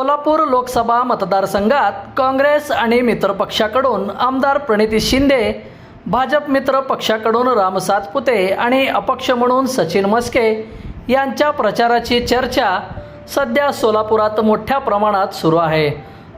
सोलापूर लोकसभा मतदारसंघात काँग्रेस आणि मित्रपक्षाकडून आमदार प्रणिती शिंदे भाजप मित्र पक्षाकडून राम सातपुते आणि अपक्ष म्हणून सचिन मस्के यांच्या प्रचाराची चर्चा सध्या सोलापुरात मोठ्या प्रमाणात सुरू आहे.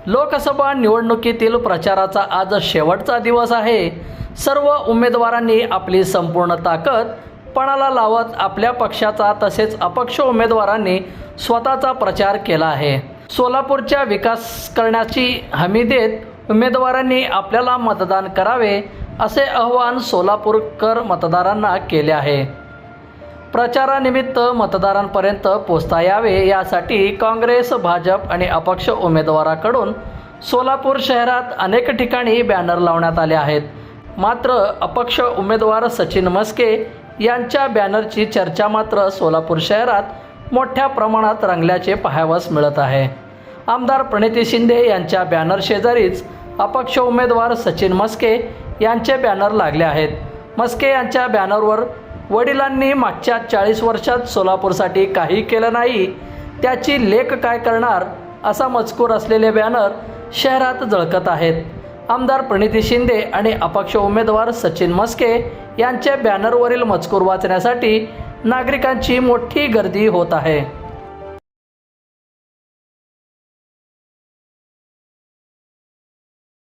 लोकसभा निवडणुकीतील प्रचाराचा आज शेवटचा दिवस आहे. सर्व उमेदवारांनी आपली संपूर्ण ताकद पणाला लावत आपल्या पक्षाचा तसेच अपक्ष उमेदवारांनी स्वतःचा प्रचार केला आहे. सोलापूरच्या विकास करण्याची हमी देत उमेदवारांनी आपल्याला मतदान करावे असे आवाहन सोलापूरकर मतदारांना केले आहे. प्रचारानिमित्त मतदारांपर्यंत पोचता यावे यासाठी काँग्रेस भाजप आणि अपक्ष उमेदवाराकडून सोलापूर शहरात अनेक ठिकाणी बॅनर लावण्यात आले आहेत. मात्र अपक्ष उमेदवार सचिन मस्के यांच्या बॅनरची चर्चा मात्र सोलापूर शहरात मोठ्या प्रमाणात रंगल्याचे पाहावयास मिळत आहे. आमदार प्रणिती शिंदे यांच्या बॅनर शेजारीच अपक्ष उमेदवार सचिन मस्के यांचे बॅनर लागले आहेत. मस्के यांच्या बॅनरवर वडिलांनी मागच्या चाळीस वर्षात सोलापूरसाठी काही केलं नाही त्याची लेख काय करणार असा मजकूर असलेले बॅनर शहरात झळकत आहेत. आमदार प्रणिती शिंदे आणि अपक्ष उमेदवार सचिन मस्के यांच्या बॅनरवरील मजकूर वाचण्यासाठी नागरिकांची मोठी गर्दी होत आहे.